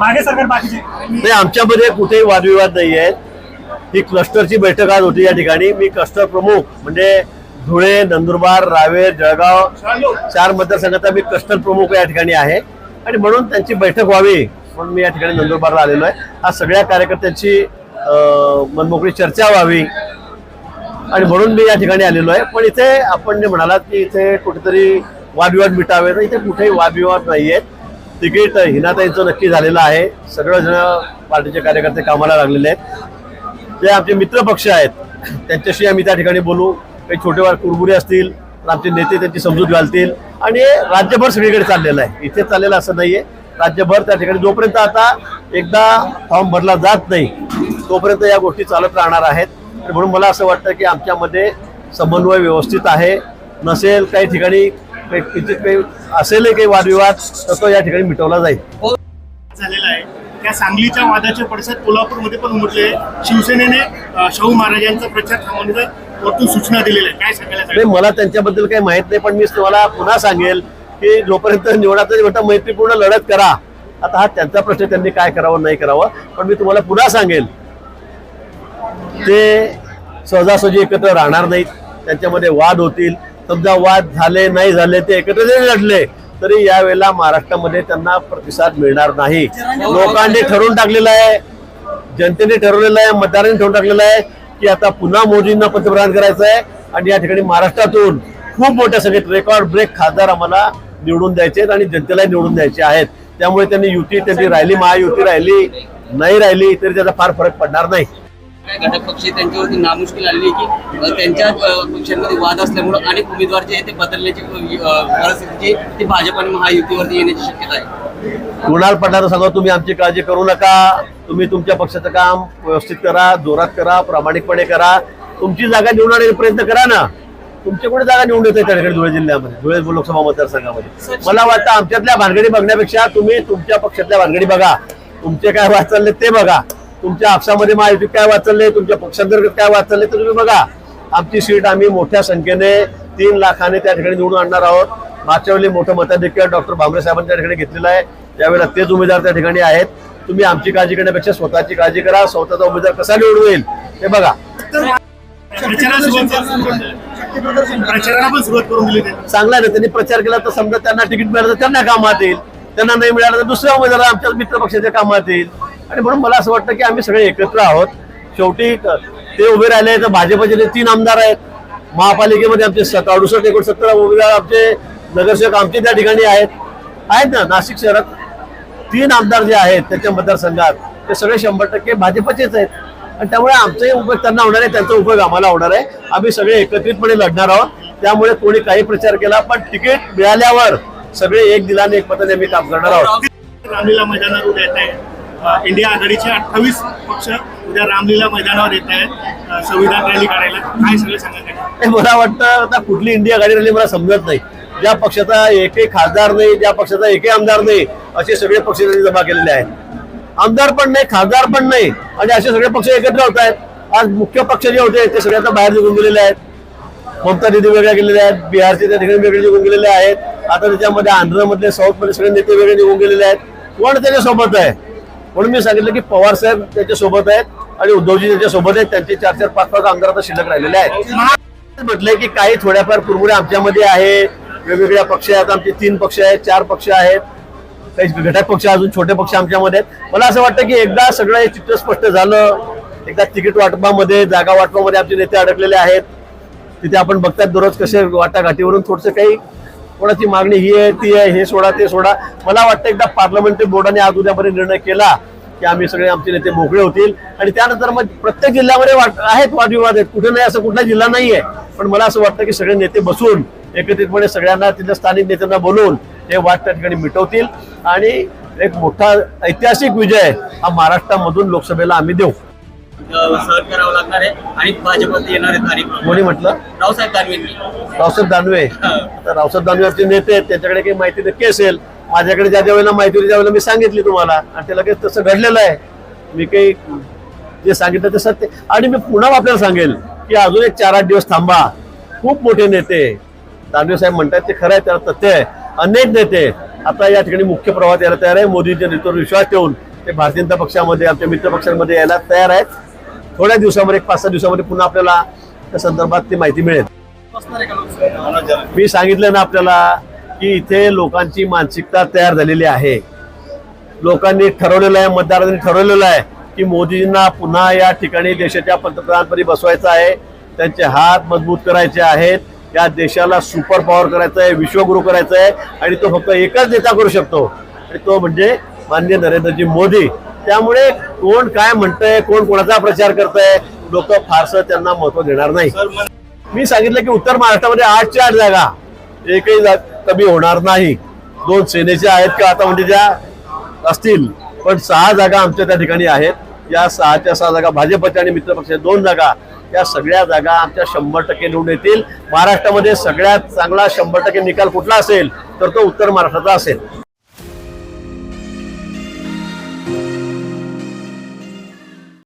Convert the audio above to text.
मागे सरकार बाकीचे. नाही आमच्यामध्ये कुठेही वादविवाद नाही आहेत ही क्लस्टरची बैठक आज होती या ठिकाणी. मी क्लस्टर प्रमुख म्हणजे धुळे नंदुरबार रावेर जळगाव चार मतदारसंघाचा मी क्लस्टर प्रमुख या ठिकाणी आहे. आणि म्हणून त्यांची बैठक व्हावी म्हणून मी या ठिकाणी नंदुरबारला आलेलो आहे. आज सगळ्या कार्यकर्त्यांची मनमोकळी चर्चा व्हावी. आणि म्हणून मी या ठिकाणी आलेलो आहे. पण इथे आपण जे म्हणालात की इथे कुठेतरी वादविवाद मिटावे तर इथे कुठेही वादविवाद नाही आहेत तिकीट हिनाताईंचं नक्की झालेलं आहे. सगळेजण पार्टीचे कार्यकर्ते कामाला लागलेले आहेत. जे आमचे मित्र पक्ष आहेत त्यांच्याशी आम्ही त्या ठिकाणी बोलू. काही छोटेवार कुरबुरे असतील तर आमचे नेते त्यांची समजूत घालतील. आणि राज्यभर सगळीकडे चाललेलं आहे. इथे चाललेलं असं नाहीये. राज्यभर त्या ठिकाणी जोपर्यंत आता एकदा फॉर्म भरला जात नाही तोपर्यंत या गोष्टी चालत राहणार आहेत. म्हणून मला असं वाटतं की आमच्यामध्ये समन्वय व्यवस्थित आहे. नसेल काही ठिकाणी काही किती काही वादविवाद तर तो या ठिकाणी मिटवला जाईल. झालेला आहे. त्या सांगलीच्या वादाचे पडसाद कोल्हापूरमध्ये पण उमटले. शिवसेनेने शाहू महाराजांचा प्रचार थांबवण्याचा वरतून सूचना दिलेल्या काय सांगायला? मला त्यांच्याबद्दल काही माहीत नाही पण मी तुम्हाला पुन्हा सांगेल की जोपर्यंत निवडाचा मोठा मैत्रीपूर्ण लढत करा आता हा त्यांचा प्रश्न त्यांनी काय करावं नाही करावं. पण मी तुम्हाला पुन्हा सांगेल ते सहजासहजी एकत्र राहणार नाहीत. त्यांच्यामध्ये वाद होतील. समजा वाद झाले नाही झाले ते एकत्र जरी लढले तरी यावेळेला महाराष्ट्रामध्ये त्यांना प्रतिसाद मिळणार नाही. लोकांनी ठरवून टाकलेलं आहे जनतेने ठरवलेलं आहे मतदारांनी ठरवून टाकलेलं आहे की आता पुन्हा मोदींना पंतप्रधान करायचं आहे. आणि या ठिकाणी महाराष्ट्रातून खूप मोठ्या संख्येत रेकॉर्ड ब्रेक खासदार आम्हाला निवडून द्यायचे आहेत आणि जनतेला निवडून द्यायचे आहेत. त्यामुळे त्यांनी युती त्यांची राहिली महायुती राहिली नाही राहिली तरी त्याचा फार फरक पडणार नाही. काय घटक पक्ष त्यांच्यावरती नामुष्की आलेली की त्यांच्या पक्षांमध्ये वाद असल्यामुळे अनेक उमेदवार जे आहे ते बदलण्याची अ, परिस्थितीची ती भाजप आणि महायुतीवरती येण्याची शक्यता आहे. कुणाल पटणार सांगा तुम्ही आमची काळजी करू नका. तुम्ही तुमच्या पक्षाचं काम व्यवस्थित करा जोरात करा प्रामाणिकपणे करा. तुमची जागा निवडण्याचा प्रयत्न करा ना. तुमची कोणी जागा निवडून येते त्या ठिकाणी धुळे जिल्ह्यामध्ये धुळे लोकसभा मतदारसंघामध्ये? मला वाटतं आमच्यातल्या भानगडी बघण्यापेक्षा तुम्ही तुमच्या पक्षातल्या भानगडी बघा. तुमचे काय वाद चालले ते बघा. तुमच्या आपसामध्ये महायुतीत काय वाचलंय तुमच्या पक्षांतर्गत काय वाचलंय तर तुम्ही बघा. आमची सीट आम्ही मोठ्या संख्येने तीन लाखाने त्या ठिकाणी निवडून आणणार आहोत. मागच्या वेळी मोठं मताधिक्य डॉक्टर भामरे साहेबांनी त्या ठिकाणी घेतलेलं आहे. त्यावेळेला तेच उमेदवार त्या ठिकाणी आहेत. तुम्ही आमची काळजी करण्यापेक्षा स्वतःची काळजी करा. स्वतःचा उमेदवार कसा निवडून येईल ते बघा. चांगला आहे ना त्यांनी प्रचार केला तर समजा त्यांना तिकीट मिळालं तर त्यांना कामात येईल. त्यांना नाही मिळालं तर दुसऱ्या उमेदवार आमच्या मित्र पक्षाच्या कामात येईल. आणि म्हणून मला असं वाटतं की आम्ही सगळे एकत्र आहोत. शेवटी ते उभे राहिले तर भाजपचे जे तीन आमदार आहेत महापालिकेमध्ये आमचे सत अडुसष्ट एकोणसत्तर उमेदवार आमचे नगरसेवक आमचे त्या ठिकाणी आहेत. आहेत ना नाशिक शहरात तीन आमदार जे आहेत त्याच्या मतदारसंघात ते सगळे शंभर टक्के भाजपचेच आहेत. आणि त्यामुळे आमचाही उपयोग त्यांना होणार आहे त्यांचा उपयोग आम्हाला होणार आहे. आम्ही सगळे एकत्रितपणे लढणार आहोत. त्यामुळे कोणी काही प्रचार केला पण तिकीट मिळाल्यावर सगळे एक दिलाने एक पताने आम्ही काम करणार आहोत. इंडिया आघाडीचे अठ्ठावीस पक्ष उद्या रामलीला मैदानावर येत आहेत. संविधान रॅली काढायला. काय सगळं सांगायचं मला वाटतं आता कुठली इंडिया आघाडी रॅली मला समजत नाही. ज्या पक्षाचा एकही खासदार नाही ज्या पक्षाचा एकही आमदार नाही असे सगळे पक्ष त्यांनी जमा केलेले आहेत. आमदार पण नाही खासदार पण नाही आणि असे सगळे पक्ष एकत्र होत आहेत. आज मुख्य पक्ष जे होते ते सगळे आता बाहेर निघून गेलेले आहेत. ममता दिदी वेगळ्या गेलेल्या आहेत बिहारचे त्या ठिकाणी वेगळे निघून गेलेले आहेत. आता त्याच्यामध्ये आंध्रमधले साऊथमधले सगळे नेते वेगळे निघून गेलेले आहेत. कोण त्याच्यासोबत आहे? म्हणून मी सांगितलं की पवार साहेब त्याच्यासोबत आहेत आणि उद्धवजी त्याच्यासोबत आहेत. त्यांचे चार चार पाच पाच आमदार आता शिल्लक राहिलेले आहेत. म्हटलंय की काही थोड्याफार कुरमुरे आमच्यामध्ये आहे. वेगवेगळ्या पक्ष आहेत. आमचे तीन पक्ष आहेत चार पक्ष आहेत. काही घटक पक्ष अजून छोटे पक्ष आमच्यामध्ये आहेत. मला असं वाटतं की एकदा सगळं हे चित्र स्पष्ट झालं एकदा तिकीट वाटपामध्ये जागा वाटपामध्ये आमचे नेते अडकलेले आहेत. तिथे आपण बघतात दररोज कसे वाटाघाटीवरून थोडंसं काही कोणाची मागणी ही आहे ती आहे हे सोडा ते सोडा. मला वाटतं एकदा पार्लमेंटरी बोर्डाने आज उद्यापर्यंत निर्णय केला. की आम्ही सगळे आमचे नेते मोकळे होतील. आणि त्यानंतर मग प्रत्येक जिल्ह्यामध्ये वाट- आहेत वादविवाद आहेत. कुठे नाही असं कुठला जिल्हा नाहीये पण मला असं वाटतं की सगळे नेते बसून एकत्रितपणे सगळ्यांना तिथल्या स्थानिक नेत्यांना बोलवून हे वाद त्या ठिकाणी मिटवतील. आणि एक मोठा ऐतिहासिक विजय हा महाराष्ट्रामधून लोकसभेला आम्ही देऊ. सहन करावं लागणार आहे. आणि भाजपमध्ये येणार कोणी म्हटलं? रावसाहेब दानवेंनी. रावसाहेब दानवे. आता रावसाहेब दानवे आमचे नेते आहेत. त्यांच्याकडे काही माहिती नक्की असेल. माझ्याकडे ज्या ज्या वेळेला माहिती होती त्यावेळेला मी सांगितली तुम्हाला. आणि ते लगेच तसं घडलेलं आहे. मी काही जे सांगितलं ते सत्य. आणि मी पुन्हा आपल्याला सांगेल की अजून एक चार आठ दिवस थांबा. खूप मोठे नेते दानवे साहेब म्हणतात ते खरं आहे त्याला तथ्य आहे. अनेक नेते आता या ठिकाणी मुख्य प्रवाहात यायला तयार आहे. मोदींच्या नेतृत्वावर विश्वास ठेवून ते भारतीय जनता पक्षामध्ये आमच्या मित्र पक्षांमध्ये यायला तयार आहेत. थोड्या दिवसामध्ये एक पाच सहा दिवसामध्ये पुन्हा आपल्याला त्या संदर्भात ती माहिती मिळेल. मी सांगितलं ना आपल्याला की इथे लोकांची मानसिकता तयार झालेली आहे. लोकांनी ठरवलेलं आहे मतदारांनी ठरवलेलं आहे की मोदींना पुन्हा या ठिकाणी देशाच्या पंतप्रधानपदी बसवायचं आहे. त्यांचे हात मजबूत करायचे आहेत. या देशाला सुपर पॉवर करायचं आहे विश्वगुरु करायचं आहे आणि तो फक्त एकच नेता करू शकतो. आणि तो म्हणजे माननीय नरेंद्रजी मोदी. त्यामुळे कोण काय म्हणतंय कोण कोणाचा प्रचार करतंय लोक फारसं त्यांना महत्त्व देणार नाही. मी सांगितलं की उत्तर महाराष्ट्रामध्ये आठच्या आठ जागा. एकही जा- कमी होणार नाही. दोन सेनेच्या आहेत का? आता म्हणजे ज्या असतील. पण सहा जागा आमच्या त्या ठिकाणी आहेत. या सहाच्या सहा जागा भाजपच्या आणि मित्रपक्षाच्या दोन जागा. या सगळ्या जागा आमच्या शंभर टक्के निवडून येतील. महाराष्ट्रामध्ये सगळ्यात चांगला शंभर टक्के निकाल कुठला असेल? तर तो उत्तर महाराष्ट्राचा असेल.